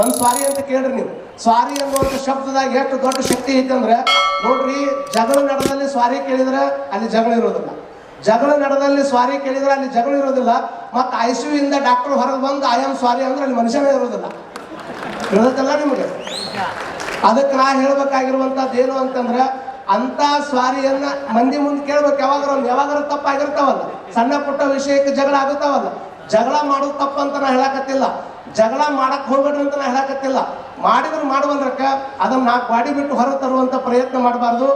ಒಂದ್ ಸ್ವಾರಿ ಅಂತ ಕೇಳ್ರಿ ನೀವು. ಸ್ವಾರಿ ಅನ್ನುವಂಥ ಶಬ್ದದಾಗ ಎಷ್ಟು ದೊಡ್ಡ ಶಕ್ತಿ ಐತೆ ಅಂದ್ರೆ ನೋಡ್ರಿ, ಜಗಳ ನಡದಲ್ಲಿ ಸ್ವಾರಿ ಕೇಳಿದ್ರೆ ಅಲ್ಲಿ ಜಗಳ ಇರೋದಿಲ್ಲ. ಜಗಳ ನಡದಲ್ಲಿ ಸ್ವಾರಿ ಕೇಳಿದ್ರೆ ಅಲ್ಲಿ ಜಗಳ ಇರೋದಿಲ್ಲ. ಮತ್ತೆ ಐ ಸಿ ಇಂದ ಡಾಕ್ಟರ್ ಹೊರಗೆ ಬಂದು ಐ ಆಮ್ ಸ್ವಾರಿ ಅಂದ್ರೆ ಅಲ್ಲಿ ಮನುಷ್ಯನೇ ಇರೋದಿಲ್ಲ. ಇರೋದಲ್ಲ ನಿಮಗೆ. ಅದಕ್ಕೆ ನಾ ಹೇಳ್ಬೇಕಾಗಿರುವಂತದ್ದು ಏನು ಅಂತಂದ್ರೆ ಅಂತ ಸ್ವಾರಿಯನ್ನ ಮಂದಿ ಮುಂದೆ ಕೇಳ್ಬೇಕು. ಯಾವಾಗ ಯಾವಾಗಾರ ತಪ್ಪಾಗಿರ್ತಾವಲ್ಲ. ಸಣ್ಣ ಪುಟ್ಟ ವಿಷಯಕ್ಕೆ ಜಗಳ ಆಗುತ್ತಾವಲ್ಲ. ಜಗಳ ಮಾಡೋದು ತಪ್ಪಂತ ನಾ ಹೇಳಕತ್ತಿಲ್ಲ. ಜಗಳ ಮಾಡಕ್ ಹೋಗ್ಬೇಡ್ರಿ ಅಂತ ನಾ ಹೇಳಕತ್ತಿಲ್ಲ. ಮಾಡಿದ್ರು ಮಾಡುವಲ್ರಕ್ಕ ಅದನ್ನ ನಾಲ್ಕು ಬಾಡಿ ಬಿಟ್ಟು ಹೊರ ತರುವಂತ ಪ್ರಯತ್ನ ಮಾಡಬಾರ್ದು.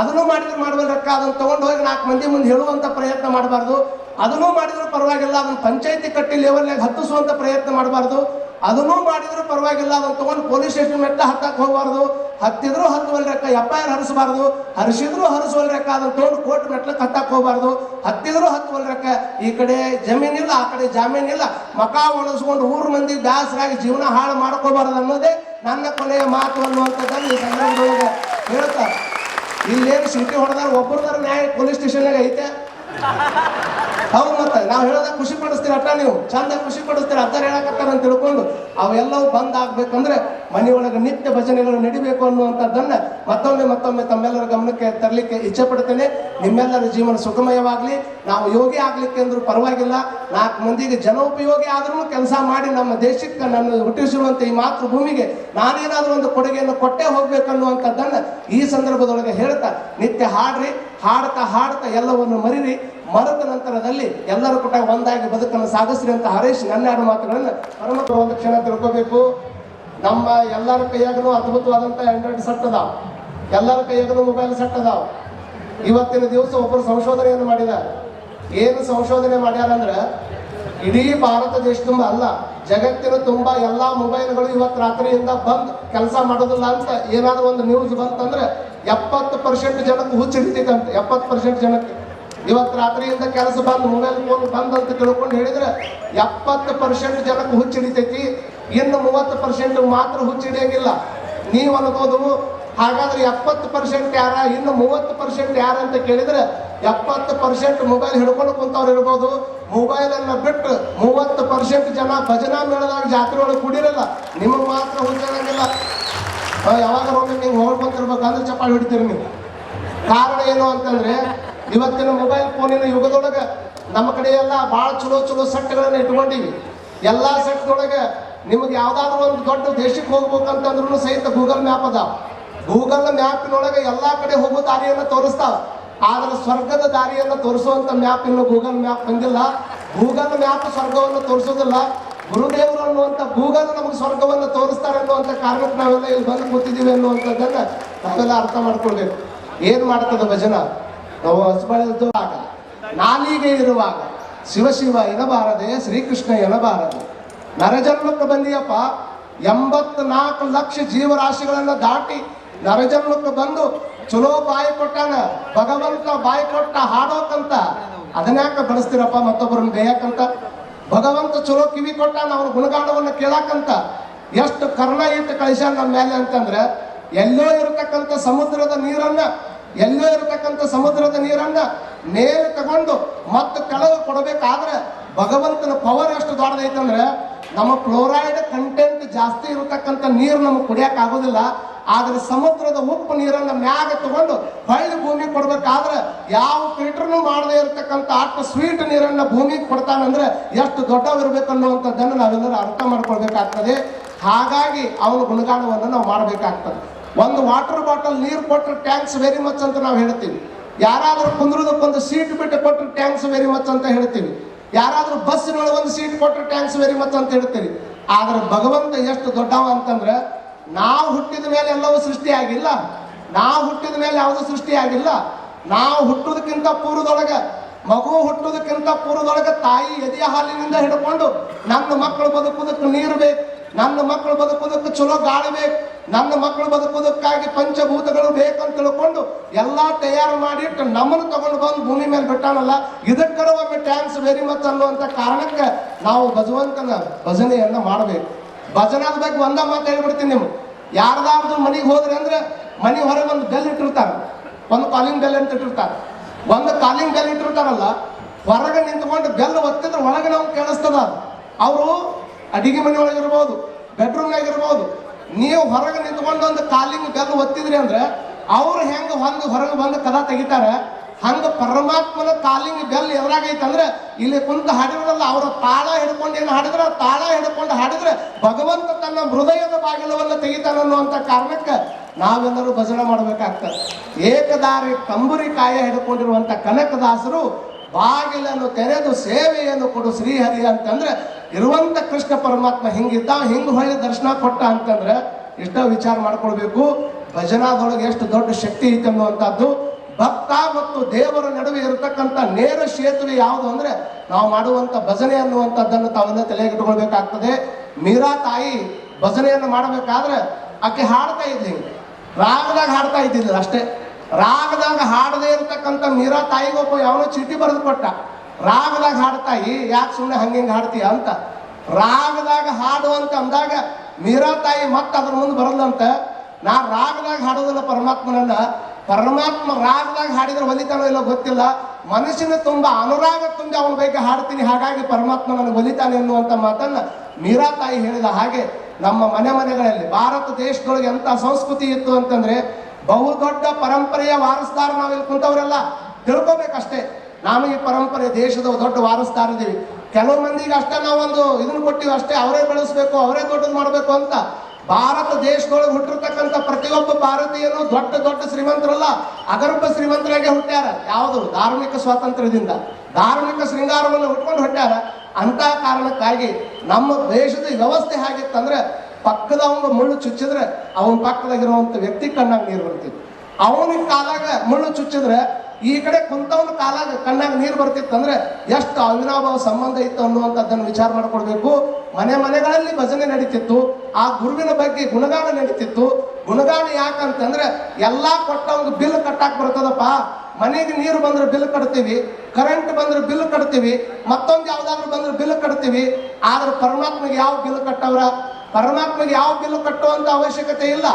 ಅದನ್ನು ಮಾಡಿದ್ರು ಮಾಡುವಲ್ರಕ್ಕ ಅದನ್ನ ತಗೊಂಡು ಹೋಗಿ ನಾಲ್ಕು ಮಂದಿ ಮುಂದೆ ಹೇಳುವಂತ ಪ್ರಯತ್ನ ಮಾಡಬಾರ್ದು. ಅದನ್ನು ಮಾಡಿದ್ರು ಪರವಾಗಿಲ್ಲ, ಅದನ್ನ ಪಂಚಾಯತಿ ಕಟ್ಟಿ ಲೆವೆಲ್ನಾಗ ಹತ್ತಿಸುವಂತ ಪ್ರಯತ್ನ ಮಾಡಬಾರ್ದು. ಅದನ್ನೂ ಮಾಡಿದ್ರು ಪರವಾಗಿಲ್ಲ. ಅದನ್ನು ತಗೊಂಡು ಪೊಲೀಸ್ ಸ್ಟೇಷನ್ ಮೆಟ್ಟ ಹತ್ತಕ್ಕೆ ಹೋಗಬಾರ್ದು. ಹತ್ತಿದ್ರು ಹತ್ತುವಲ್ರಕ್ಕ ಎಫ್ ಐ ಆರ್ ಹರಿಸಬಾರ್ದು. ಹರಿಸಿದ್ರು ಹರಿಸುವಲ್ರಕ್ಕ ಅದನ್ನ ತಗೊಂಡು ಕೋರ್ಟ್ ಮೆಟ್ಲಕ್ಕೆ ಹತ್ತಕ್ಕೆ ಹೋಗಬಾರ್ದು. ಹತ್ತಿದ್ರು ಹತ್ತುವಲ್ರಕ್ಕ ಈ ಕಡೆ ಜಮೀನಿಲ್ಲ, ಆ ಕಡೆ ಜಾಮೀನಿಲ್ಲ. ಮಕ ಒಣಸ್ಕೊಂಡು ಊರು ಮಂದಿ ದಾಸರಾಗಿ ಜೀವನ ಹಾಳು ಮಾಡ್ಕೋಬಾರ್ದು ಅನ್ನೋದೇ ನನ್ನ ಕೊನೆಯ ಮಾತು ಅನ್ನುವಂಥದ್ದನ್ನು ಈ ಸಂದರ್ಭದೊಳಗೆ ಹೇಳ್ತಾರೆ. ಇಲ್ಲೇನು ಸಿಟಿ ಹೊಡೆದಾರ ಒಬ್ಬರದಾರ ನ್ಯಾಯ ಪೊಲೀಸ್ ಸ್ಟೇಷನ್ನಾಗ ಐತೆ? ಹೌದು ಮತ್ತೆ ನಾವು ಹೇಳೋದ ಖುಷಿ ಪಡಿಸ್ತೀರ ಅಟ್ಟ ನೀವು? ಚಂದ ಖುಷಿ ಪಡಿಸ್ತೀರ? ಅರ್ಧ ಹೇಳಕತ್ತಾರ ಅಂತ ತಿಳ್ಕೊಂಡು ಅವೆಲ್ಲವೂ ಬಂದ್ ಆಗ್ಬೇಕಂದ್ರೆ ಮನೆಯೊಳಗೆ ನಿತ್ಯ ಭಜನೆಗಳು ನಡಿಬೇಕು ಅನ್ನುವಂಥದ್ದನ್ನ ಮತ್ತೊಮ್ಮೆ ಮತ್ತೊಮ್ಮೆ ತಮ್ಮೆಲ್ಲರ ತರಲಿಕ್ಕೆ ಇಚ್ಛೆ ಪಡ್ತೇನೆ. ನಿಮ್ಮೆಲ್ಲರ ಜೀವನ ಸುಖಮಯವಾಗಲಿ. ನಾವು ಯೋಗಿ ಆಗ್ಲಿಕ್ಕೆ ಅಂದ್ರೂ ಪರವಾಗಿಲ್ಲ. ನಾಲ್ಕು ಮಂದಿಗೆ ಜನೋಪಯೋಗಿ ಆದ್ರೂ ಕೆಲಸ ಮಾಡಿ ನಮ್ಮ ದೇಶಕ್ಕೆ ನನ್ನ ಹುಟ್ಟಿಸಿರುವಂತ ಈ ಮಾತೃಭೂಮಿಗೆ ನಾನೇನಾದರೂ ಒಂದು ಕೊಡುಗೆಯನ್ನು ಕೊಟ್ಟೇ ಹೋಗ್ಬೇಕನ್ನುವಂಥದ್ದನ್ನ ಈ ಸಂದರ್ಭದೊಳಗೆ ಹೇಳ್ತಾ, ನಿತ್ಯ ಹಾಡ್ರಿ. ಹಾಡ್ತಾ ಹಾಡ್ತಾ ಎಲ್ಲವನ್ನು ಮರಿರಿ. ಮರದ ನಂತರದಲ್ಲಿ ಎಲ್ಲರೂ ಕೂಡ ಒಂದಾಗಿ ಬದುಕನ್ನು ಸಾಗಿಸ್ರಿ ಅಂತ ಹರೀಶ್ ನನ್ನ ಎರಡು ಮಾತುಗಳನ್ನು ಪರಮತ್ವ ಒಂದು ಕ್ಷಣ ತಿಳ್ಕೋಬೇಕು. ನಮ್ಮ ಎಲ್ಲರ ಕೈಯಾಗೂ ಅದ್ಭುತವಾದಂಥ ಆಂಡ್ರಾಯ್ಡ್ ಸೆಟ್ ಎಲ್ಲರ ಕೈಯಾಗಲು ಮೊಬೈಲ್ ಸೆಟ್ ಅದಾವ. ಇವತ್ತಿನ ದಿವಸ ಒಬ್ಬರು ಸಂಶೋಧನೆಯನ್ನು ಮಾಡಿದ್ದಾರೆ. ಏನು ಸಂಶೋಧನೆ ಮಾಡ್ಯಾರಂದ್ರೆ, ಇಡೀ ಭಾರತ ದೇಶ ತುಂಬ ಅಲ್ಲ, ಜಗತ್ತಿನ ತುಂಬ ಎಲ್ಲಾ ಮೊಬೈಲ್ಗಳು ಇವತ್ತು ರಾತ್ರಿಯಿಂದ ಬಂದ್ ಕೆಲಸ ಮಾಡೋದಿಲ್ಲ ಅಂತ ಏನಾದ್ರು ಒಂದು ನ್ಯೂಸ್ ಬಂತಂದ್ರೆ ಎಪ್ಪತ್ತು ಪರ್ಸೆಂಟ್ ಜನಕ್ಕೆ ಹುಚ್ಚು ಎಪ್ಪತ್ತು ಪರ್ಸೆಂಟ್ ಜನಕ್ಕೆ. ಇವತ್ತು ರಾತ್ರಿಯಿಂದ ಕೆಲಸ ಬಂದು, ಮೊಬೈಲ್ ಫೋನ್ ಬಂದ್ ಅಂತ ತಿಳ್ಕೊಂಡು ಹೇಳಿದ್ರೆ ಎಪ್ಪತ್ತು ಪರ್ಸೆಂಟ್ ಜನಕ್ಕೆ ಹುಚ್ಚು ಹಿಡಿತೈತಿ, ಇನ್ನು ಮೂವತ್ತು ಪರ್ಸೆಂಟ್ ಮಾತ್ರ ಹುಚ್ಚು ಹಿಡಿಯಂಗಿಲ್ಲ. ನೀವು ಅನ್ಬೋದು ಹಾಗಾದ್ರೆ ಎಪ್ಪತ್ತು ಪರ್ಸೆಂಟ್ ಯಾರ, ಇನ್ನು ಮೂವತ್ತು ಪರ್ಸೆಂಟ್ ಯಾರ ಅಂತ ಕೇಳಿದ್ರೆ ಎಪ್ಪತ್ತು ಪರ್ಸೆಂಟ್ ಮೊಬೈಲ್ ಹಿಡ್ಕೊಂಡು ಕುಂತವ್ರು ಇರ್ಬೋದು. ಮೊಬೈಲ್ ಅನ್ನ ಬಿಟ್ಟು ಮೂವತ್ತು ಪರ್ಸೆಂಟ್ ಜನ ಭಜನಾ ಮೇಳದಾಗ ಜಾತ್ರೆ ಒಳಗೆ ಕುಡಿರಲ್ಲ, ನಿಮಗೆ ಮಾತ್ರ ಹುಚ್ಚಿರಂಗಿಲ್ಲ ಯಾವಾಗ ಒಮ್ಮೆ ನೀವು ಅಂದ್ರೆ ಚಪ್ಪಾಳಿ ಹೊಡಿತೀರಿ ನೀವು. ಕಾರಣ ಏನು ಅಂತಂದ್ರೆ, ಇವತ್ತಿನ ಮೊಬೈಲ್ ಫೋನಿನ ಯುಗದೊಳಗೆ ನಮ್ಮ ಕಡೆ ಎಲ್ಲ ಭಾಳ ಚಲೋ ಚಲೋ ಸೆಟ್ಗಳನ್ನ ಇಟ್ಕೊಂಡಿವಿ. ಎಲ್ಲ ಸೆಟ್ನೊಳಗೆ ನಿಮಗೆ ಯಾವ್ದಾದ್ರು ಒಂದು ದೊಡ್ಡ ದೇಶಕ್ಕೆ ಹೋಗ್ಬೇಕಂತಂದ್ರೂ ಸಹಿತ ಗೂಗಲ್ ಮ್ಯಾಪ್ ಅದಾವ. ಗೂಗಲ್ ಮ್ಯಾಪಿನೊಳಗೆ ಎಲ್ಲಾ ಕಡೆ ಹೋಗೋ ದಾರಿಯನ್ನು ತೋರಿಸ್ತಾವ ಆದ್ರೆ ಸ್ವರ್ಗದ ದಾರಿಯನ್ನು ತೋರಿಸುವಂತ ಮ್ಯಾಪ್ ಇನ್ನು ಗೂಗಲ್ ಮ್ಯಾಪ್ ಬಂದಿಲ್ಲ. ಗೂಗಲ್ ಮ್ಯಾಪ್ ಸ್ವರ್ಗವನ್ನು ತೋರಿಸೋದಿಲ್ಲ. ಗುರುದೇವರು ಅನ್ನುವಂಥ ಗೂಗಲ್ ನಮಗೆ ಸ್ವರ್ಗವನ್ನು ತೋರಿಸ್ತಾರೆ ಅನ್ನುವಂಥ ಕಾರಣಕ್ಕೆ ನಾವೆಲ್ಲ ಇಲ್ಲಿ ಬಂದು ಕೂತಿದ್ದೀವಿ ಅನ್ನುವಂಥದ್ದನ್ನು ನಾವೆಲ್ಲ ಅರ್ಥ ಮಾಡ್ಕೊಳ್ಬೇಕು. ಏನು ಮಾಡ್ತದ ಭಜನ? ನಾವು ಹಸ್ಬಳಿದುವಾಗ ನಾಲಿಗೆ ಇರುವಾಗ ಶಿವ ಶಿವ ಎನಬಾರದೆ ಶ್ರೀಕೃಷ್ಣ ಎನಬಾರದೆ. ನರಜನ್ಮಕ್ಕೆ ಬಂದಿಯಪ್ಪ ಎಂಬತ್ನಾಲ್ಕು ಲಕ್ಷ ಜೀವರಾಶಿಗಳನ್ನು ದಾಟಿ ನರಜನ್ಮಕ್ಕೆ ಬಂದು, ಚಲೋ ಬಾಯಿ ಕೊಟ್ಟಾನ ಭಗವಂತ ಬಾಯಿ ಕೊಟ್ಟ ಹಾಡೋಕಂತ. ಅದನ್ಯಾಕ ಬಳಸ್ತೀರಪ್ಪ ಮತ್ತೊಬ್ಬರನ್ನ ಬೇಯಕ್ಕಂತ ಭಗವಂತ ಚಲೋ ಕಿವಿ ಕೊಟ್ಟಾನ ಅವ್ರ ಗುಣಗಾಣವನ್ನ ಕೇಳಾಕಂತ. ಎಷ್ಟು ಕರ್ಣ ಇಟ್ಟು ಕಳಿಸ್ಯಾನ ನಮ್ಮ ಮೇಲೆ ಅಂತಂದ್ರೆ, ಎಲ್ಲೋ ಇರತಕ್ಕಂಥ ಸಮುದ್ರದ ನೀರನ್ನ, ಎಲ್ಲೋ ಇರತಕ್ಕಂಥ ಸಮುದ್ರದ ನೀರನ್ನ ನೇರ ತಗೊಂಡು ಮತ್ತೆ ಕೆಳಗೆ ಕೊಡಬೇಕಾದ್ರೆ ಭಗವಂತನ ಪವರ್ ಎಷ್ಟು ದೊಡ್ಡದೈತಂದ್ರೆ, ನಮ್ಮ ಕ್ಲೋರೈಡ್ ಕಂಟೆಂಟ್ ಜಾಸ್ತಿ ಇರತಕ್ಕಂಥ ನೀರು ನಮಗೆ ಕುಡಿಯಕ್ ಆಗೋದಿಲ್ಲ. ಆದ್ರೆ ಸಮುದ್ರದ ಉಪ್ಪು ನೀರನ್ನ ಮ್ಯಾಗ ತಗೊಂಡು ಹೊಳ್ಳಿ ಭೂಮಿಗೆ ಕೊಡ್ಬೇಕಾದ್ರೆ ಯಾವ ಫಿಲ್ಟರ್ನು ಮಾಡದೇ ಇರತಕ್ಕಂಥ ಅಷ್ಟು ಸ್ವೀಟ್ ನೀರನ್ನ ಭೂಮಿಗೆ ಕೊಡ್ತಾನಂದ್ರೆ ಎಷ್ಟು ದೊಡ್ಡವಿರ್ಬೇಕು ಅನ್ನುವಂಥದ್ದನ್ನು ನಾವೆಲ್ಲರೂ ಅರ್ಥ ಮಾಡ್ಕೊಳ್ಬೇಕಾಗ್ತದೆ. ಹಾಗಾಗಿ ಅವನ ಗುಣಗಾನವನ್ನು ನಾವು ಮಾಡಬೇಕಾಗ್ತದೆ. ಒಂದು ವಾಟರ್ ಬಾಟಲ್ ನೀರು ಕೊಟ್ಟರೆ ಟ್ಯಾಂಕ್ಸ್ ವೆರಿ ಮಚ್ ಅಂತ ನಾವು ಹೇಳ್ತೀವಿ. ಯಾರಾದ್ರೂ ಕುಂದ್ರದಕ್ಕೊಂದು ಸೀಟ್ ಬಿಟ್ಟು ಕೊಟ್ಟರೆ ಟ್ಯಾಂಕ್ಸ್ ವೆರಿ ಮಚ್ ಅಂತ ಹೇಳ್ತೀವಿ. ಯಾರಾದರೂ ಬಸ್ಸಿನೊಳಗೆ ಒಂದು ಸೀಟ್ ಕೊಟ್ಟರೆ ಟ್ಯಾಂಕ್ಸ್ ವೆರಿ ಮಚ್ ಅಂತ ಹೇಳ್ತೀವಿ. ಆದ್ರೆ ಭಗವಂತ ಎಷ್ಟು ದೊಡ್ಡವ ಅಂತಂದ್ರೆ ನಾವು ಹುಟ್ಟಿದ ಮೇಲೆ ಎಲ್ಲವೂ ಸೃಷ್ಟಿಯಾಗಿಲ್ಲ. ನಾವು ಹುಟ್ಟಿದ ಮೇಲೆ ಯಾವುದು ಸೃಷ್ಟಿಯಾಗಿಲ್ಲ. ನಾವು ಹುಟ್ಟುದಕ್ಕಿಂತ ಪೂರ್ವದೊಳಗೆ, ಮಗು ಹುಟ್ಟುದಕ್ಕಿಂತ ಪೂರ್ವದೊಳಗೆ ತಾಯಿ ಎದೆಯ ಹಾಲಿನಿಂದ ಹಿಡ್ಕೊಂಡು ನನ್ನ ಮಕ್ಕಳು ಬದುಕುವುದಕ್ಕೆ ನೀರು ಬೇಕು, ನನ್ನ ಮಕ್ಕಳು ಬದುಕುವುದಕ್ಕೆ ಚಲೋ ಗಾಳಿ ಬೇಕು, ನನ್ನ ಮಕ್ಕಳು ಬದುಕುವುದಕ್ಕಾಗಿ ಪಂಚಭೂತಗಳು ಬೇಕಂತ ತಿಳ್ಕೊಂಡು ಎಲ್ಲ ತಯಾರು ಮಾಡಿಟ್ಟು ನಮ್ಮನ್ನು ತಗೊಂಡು ಬಂದು ಭೂಮಿ ಮೇಲೆ ಬಿಟ್ಟಾನಲ್ಲ ಇದಕ್ಕರ ಒಮ್ಮೆ ಟ್ಯಾಂಕ್ಸ್ ವೆರಿ ಮಚ್ ಅನ್ನುವಂಥ ಕಾರಣಕ್ಕೆ ನಾವು ಭಗವಂತನ ಭಜನೆಯನ್ನು ಮಾಡಬೇಕು. ಭಜನಾದ ಬಗ್ಗೆ ಒಂದ ಮಾತು ಹೇಳ್ಬಿಡ್ತೀನಿ ನಿಮ್ಗೆ. ಯಾರ್ದಾದ್ರು ಮನೆಗೆ ಹೋದ್ರೆ ಅಂದ್ರೆ ಮನೆ ಹೊರಗೆ ಒಂದು ಬೆಲ್ ಇಟ್ಟಿರ್ತಾರೆ. ಒಂದು ಕಾಲಿಂಗ್ ಬೆಲ್ ಅಂತ ಇಟ್ಟಿರ್ತಾರೆ. ಒಂದು ಕಾಲಿಂಗ್ ಬೆಲ್ ಇಟ್ಟಿರ್ತಾರಲ್ಲ, ಹೊರಗೆ ನಿಂತ್ಕೊಂಡು ಬೆಲ್ ಒತ್ತಿದ್ರೆ ಒಳಗೆ ನಾವು ಕೇಳಿಸ್ತದ ಅವರು ಅಡಿಗೆ ಮನೆ ಒಳಗೆ ಇರ್ಬೋದು ಬೆಡ್ರೂಮ್ನಾಗ ನೀವು ಹೊರಗೆ ನಿಂತ್ಕೊಂಡು ಒಂದು ಕಾಲಿಂಗ್ ಬೆಲ್ ಒತ್ತಿದ್ರಿ ಅಂದ್ರೆ ಅವ್ರು ಹೆಂಗೆ ಹೊಂದು ಹೊರಗೆ ಬಂದು ಕದ ತೆಗಿತಾರೆ? ಹಂಗ ಪರಮಾತ್ಮನ ಕಾಲಿಂಗ್ ಬೆಲ್ ಎದುರಾಗೈತೆ ಅಂದ್ರೆ ಇಲ್ಲಿ ಕುಂತ ಹಾಡಿದ್ರಲ್ಲ, ಅವರ ತಾಳ ಹಿಡ್ಕೊಂಡು ಏನು ಹಾಡಿದ್ರ? ತಾಳ ಹಿಡ್ಕೊಂಡು ಹೃದಯದ ಬಾಗಿಲವನ್ನು ತೆಗಿತಾನ ಅನ್ನುವಂಥ ಕಾರಣಕ್ಕೆ ನಾವೆಲ್ಲರೂ ಭಜನೆ ಮಾಡಬೇಕಾಗ್ತದೆ. ಏಕದಾರಿ ತಂಬುರಿ ಕಾಯ ಹಿಡ್ಕೊಂಡಿರುವಂಥ ಕನಕದಾಸರು ಬಾಗಿಲನ್ನು ತೆರೆದು ಸೇವೆಯನ್ನು ಕೊಡು ಶ್ರೀಹರಿ ಅಂತಂದ್ರೆ ಇರುವಂತ ಕೃಷ್ಣ ಪರಮಾತ್ಮ ಹಿಂಗಿದ್ದ ಹಿಂಗ್ ಹೊಳ್ಳಿ ದರ್ಶನ ಕೊಟ್ಟ ಅಂತಂದ್ರೆ ಎಷ್ಟೋ ವಿಚಾರ ಮಾಡ್ಕೊಳ್ಬೇಕು. ಭಜನಾದೊಳಗೆ ಎಷ್ಟು ದೊಡ್ಡ ಶಕ್ತಿ ಐತೆ ಅನ್ನುವಂಥದ್ದು. ಭಕ್ತ ಮತ್ತು ದೇವರ ನಡುವೆ ಇರತಕ್ಕಂಥ ನೇರ ಸೇತುವೆ ಯಾವುದು ಅಂದ್ರೆ ನಾವು ಮಾಡುವಂತ ಭಜನೆ ಅನ್ನುವಂಥದ್ದನ್ನು ತಾವೆಲ್ಲ ತಲೆಗಿಟ್ಟುಕೊಳ್ಬೇಕಾಗ್ತದೆ ಮೀರಾ ತಾಯಿ ಭಜನೆಯನ್ನು ಮಾಡಬೇಕಾದ್ರೆ ಆಕೆ ಹಾಡ್ತಾ ಇದ್ಲಿ ರಾಗದಾಗ ಹಾಡ್ತಾ ಇದ್ದಿಲ್ಲ ಅಷ್ಟೇ. ರಾಗದಾಗ ಹಾಡದೇ ಇರತಕ್ಕಂಥ ಮೀರಾ ತಾಯಿಗೊಬ್ಬ ಯಾವನೋ ಚೀಟಿ ಬರೆದು ಕೊಟ್ಟ. ರಾಗದಾಗ ಹಾಡ್ತಾಯಿ ಯಾಕೆ ಸುಮ್ಮನೆ ಹಂಗೆ ಹಿಂಗೆ ಹಾಡ್ತೀಯ? ಅಂತ. ರಾಗದಾಗ ಹಾಡು ಅಂತ ಅಂದಾಗ ಮೀರಾ ತಾಯಿ ಮತ್ತೆ ಅದ್ರ ಮುಂದೆ ಬರಲ್ಲಂತ, ನಾ ರಾಗದಾಗ ಹಾಡೋದಿಲ್ಲ ಪರಮಾತ್ಮನನ್ನ. ಪರಮಾತ್ಮ ರಾಗದಾಗ ಹಾಡಿದ್ರೆ ಒಲಿತಾನೋ ಇಲ್ಲೋ ಗೊತ್ತಿಲ್ಲ. ಮನಸ್ಸಿನ ತುಂಬ ಅನುರಾಗ ತುಂಬಿ ಅವನ ಬಗ್ಗೆ ಹಾಡ್ತೀನಿ. ಹಾಗಾಗಿ ಪರಮಾತ್ಮ ನನಗೆ ಒಲಿತಾನೆ ಎನ್ನುವಂತ ಮಾತನ್ನ ಮೀರಾ ತಾಯಿ ಹೇಳಿದ ಹಾಗೆ ನಮ್ಮ ಮನೆ ಮನೆಗಳಲ್ಲಿ ಭಾರತ ದೇಶದೊಳಗೆ ಎಂತ ಸಂಸ್ಕೃತಿ ಇತ್ತು ಅಂತಂದ್ರೆ ಬಹುದೊಡ್ಡ ಪರಂಪರೆಯ ವಾರಸ್ದಾರ ನಾವಿಲ್ಲಿ ಕುಂತವರೆಲ್ಲ ತಿಳ್ಕೊಬೇಕಷ್ಟೇ. ನಾನು ಈ ಪರಂಪರೆ ದೇಶದ ದೊಡ್ಡ ವಾರಸ್ದಾರ ಇದ್ದೀವಿ ಕೆಲವು ಮಂದಿಗೆ ಅಷ್ಟೇ ನಾವೊಂದು ಇದನ್ನು ಕೊಟ್ಟಿವಿ ಅಷ್ಟೇ, ಅವರೇ ಬೆಳೆಸ್ಬೇಕು, ಅವರೇ ದೊಡ್ಡದು ಮಾಡಬೇಕು ಅಂತ. ಭಾರತ ದೇಶದೊಳಗೆ ಹುಟ್ಟಿರ್ತಕ್ಕಂಥ ಪ್ರತಿಯೊಬ್ಬ ಭಾರತೀಯನು ದೊಡ್ಡ ದೊಡ್ಡ ಶ್ರೀಮಂತರಲ್ಲ, ಅಗರ್ಭ ಶ್ರೀಮಂತರಾಗೆ ಹುಟ್ಟ್ಯಾರ. ಯಾವುದು? ಧಾರ್ಮಿಕ ಸ್ವಾತಂತ್ರ್ಯದಿಂದ. ಧಾರ್ಮಿಕ ಶೃಂಗಾರವನ್ನು ಹುಟ್ಕೊಂಡು ಹುಟ್ಟ್ಯಾರ. ಅಂತ ಕಾರಣಕ್ಕಾಗಿ ನಮ್ಮ ದೇಶದ ವ್ಯವಸ್ಥೆ ಹೇಗಿತ್ತಂದ್ರೆ ಒಂದು ಮುಳ್ಳು ಚುಚ್ಚಿದ್ರೆ ಅವನ ಪಕ್ಕದಾಗಿರುವಂತ ವ್ಯಕ್ತಿ ಕಣ್ಣಾಗ ನೀರು ಬರ್ತಿತ್ತು. ಅವನಿಗೆ ಕಾಲಾಗ ಮುಳ್ಳು ಚುಚ್ಚಿದ್ರೆ ಈ ಕಡೆ ಕುಂತವನ ಕಾಲಾಗ ಕಣ್ಣಾಗ ನೀರು ಬರ್ತಿತ್ತಂದ್ರೆ ಎಷ್ಟು ಅವಿನಾಭಾವ ಸಂಬಂಧ ಇತ್ತು ಅನ್ನುವಂಥದ್ದನ್ನು ವಿಚಾರ ಮಾಡಿಕೊಳ್ಬೇಕು ಮನೆ ಮನೆಗಳಲ್ಲಿ ಭಜನೆ ನಡೀತಿತ್ತು. ಆ ಗುರುವಿನ ಬಗ್ಗೆ ಗುಣಗಾನ ನಡೀತಿತ್ತು. ಗುಣಗಾನ ಯಾಕಂತಂದ್ರೆ ಎಲ್ಲಾ ಕೊಟ್ಟವಂಗ ಬಿಲ್ ಕಟ್ಟಾಕ್ ಬರ್ತದಪ್ಪ. ಮನೆಗೆ ನೀರು ಬಂದ್ರೆ ಬಿಲ್ ಕಟ್ತೀವಿ ಕರೆಂಟ್ ಬಂದ್ರೆ ಬಿಲ್ ಕಟ್ತೀವಿ, ಮತ್ತೊಂದು ಯಾವ್ದಾದ್ರು ಬಂದ್ರೆ ಬಿಲ್ ಕಟ್ತೀವಿ. ಆದ್ರೆ ಪರಮಾತ್ಮಗೆ ಯಾವ ಬಿಲ್ ಕಟ್ಟವ್ರ? ಪರಮಾತ್ಮಗೆ ಯಾವ ಬಿಲ್ ಕಟ್ಟುವಂತ ಅವಶ್ಯಕತೆ ಇಲ್ಲ.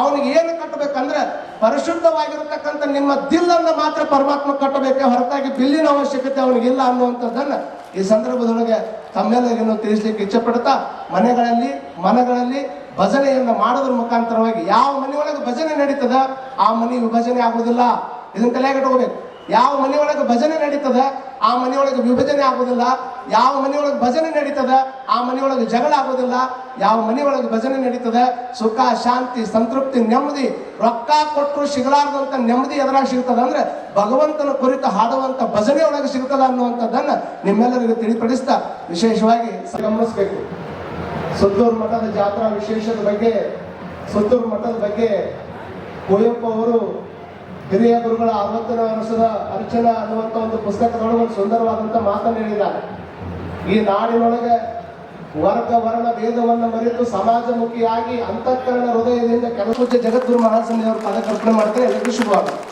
ಅವನಿಗೆ ಏನು ಕಟ್ಟಬೇಕಂದ್ರೆ ಪರಿಶುದ್ಧವಾಗಿರತಕ್ಕಂಥ ನಿಮ್ಮ ದಿಲ್ಲನ್ನು ಮಾತ್ರ ಪರಮಾತ್ಮ ಕಟ್ಟಬೇಕೆ ಹೊರತಾಗಿ ಬಿಲ್ಲಿನ ಅವಶ್ಯಕತೆ ಅವನಿಗಿಲ್ಲ ಅನ್ನುವಂಥದ್ದನ್ನು ಈ ಸಂದರ್ಭದೊಳಗೆ ತಮ್ಮೆಲ್ಲರಿಗೂ ತಿಳಿಸ್ಲಿಕ್ಕೆ ಇಚ್ಛಪಡ್ತಾ ಮನೆಗಳಲ್ಲಿ, ಮನಗಳಲ್ಲಿ ಭಜನೆಯನ್ನು ಮಾಡೋದ್ರ ಮುಖಾಂತರವಾಗಿ ಯಾವ ಮನೆಯೊಳಗೆ ಭಜನೆ ನಡೀತದ, ಆ ಮನೆ ವಿಭಜನೆ ಆಗುವುದಿಲ್ಲ. ಇದನ್ನ ತಲೆಯಾಗ ಇಟ್ಕೋಬೇಕು. ಯಾವ ಮನೆಯೊಳಗೆ ಭಜನೆ ನಡೀತದ, ಆ ಮನೆಯೊಳಗೆ ವಿಭಜನೆ ಆಗೋದಿಲ್ಲ. ಯಾವ ಮನೆಯೊಳಗೆ ಭಜನೆ ನಡೀತದ, ಆ ಮನೆಯೊಳಗೆ ಜಗಳ ಆಗೋದಿಲ್ಲ. ಯಾವ ಮನೆಯೊಳಗೆ ಭಜನೆ ನಡೀತದ, ಸುಖ, ಶಾಂತಿ, ಸಂತೃಪ್ತಿ, ನೆಮ್ಮದಿ, ರೊಕ್ಕ ಕೊಟ್ಟರು ಸಿಗಲಾರದಂತ ನೆಮ್ಮದಿ ಎದುರಾಗಿ ಸಿಗ್ತದ? ಅಂದ್ರೆ ಭಗವಂತನ ಕುರಿತು ಹಾಡುವಂತ ಭಜನೆ ಒಳಗೆ ಸಿಗ್ತದ ಅನ್ನುವಂಥದ್ದನ್ನ ನಿಮ್ಮೆಲ್ಲರಿಗೂ ತಿಳಿಪಡಿಸ್ತಾ ವಿಶೇಷವಾಗಿ ಗಮನಿಸಬೇಕು. ಸುತ್ತೂರು ಮಠದ ಜಾತ್ರಾ ವಿಶೇಷದ ಬಗ್ಗೆ, ಸುತ್ತೂರು ಮಠದ ಬಗ್ಗೆ ಕುವೆಂಪು ಅವರು ಹಿರಿಯ ಗುರುಗಳ ಅರವತ್ತನೇ ವರ್ಷದ ಅರ್ಚನಾ ಅನ್ನುವಂಥ ಒಂದು ಪುಸ್ತಕದೊಳಗೆ ಒಂದು ಸುಂದರವಾದಂಥ ಮಾತನ್ನು ಹೇಳಿದ್ದಾರೆ. ಈ ನಾಡಿನೊಳಗೆ ವರ್ಗ, ವರ್ಣ, ಭೇದವನ್ನು ಮರೆತು ಸಮಾಜಮುಖಿಯಾಗಿ ಅಂತಃಕರಣ ಹೃದಯದಿಂದ ಕೆಲಸ ಜಗದ್ಗುರು ಮಹಾಸಂಘ ಅವರು ಪದ ಕಲ್ಪನೆ ಮಾಡ್ತಾರೆ. ಎಲ್ಲರಿಗೂ ಶುಭವಾಗುತ್ತೆ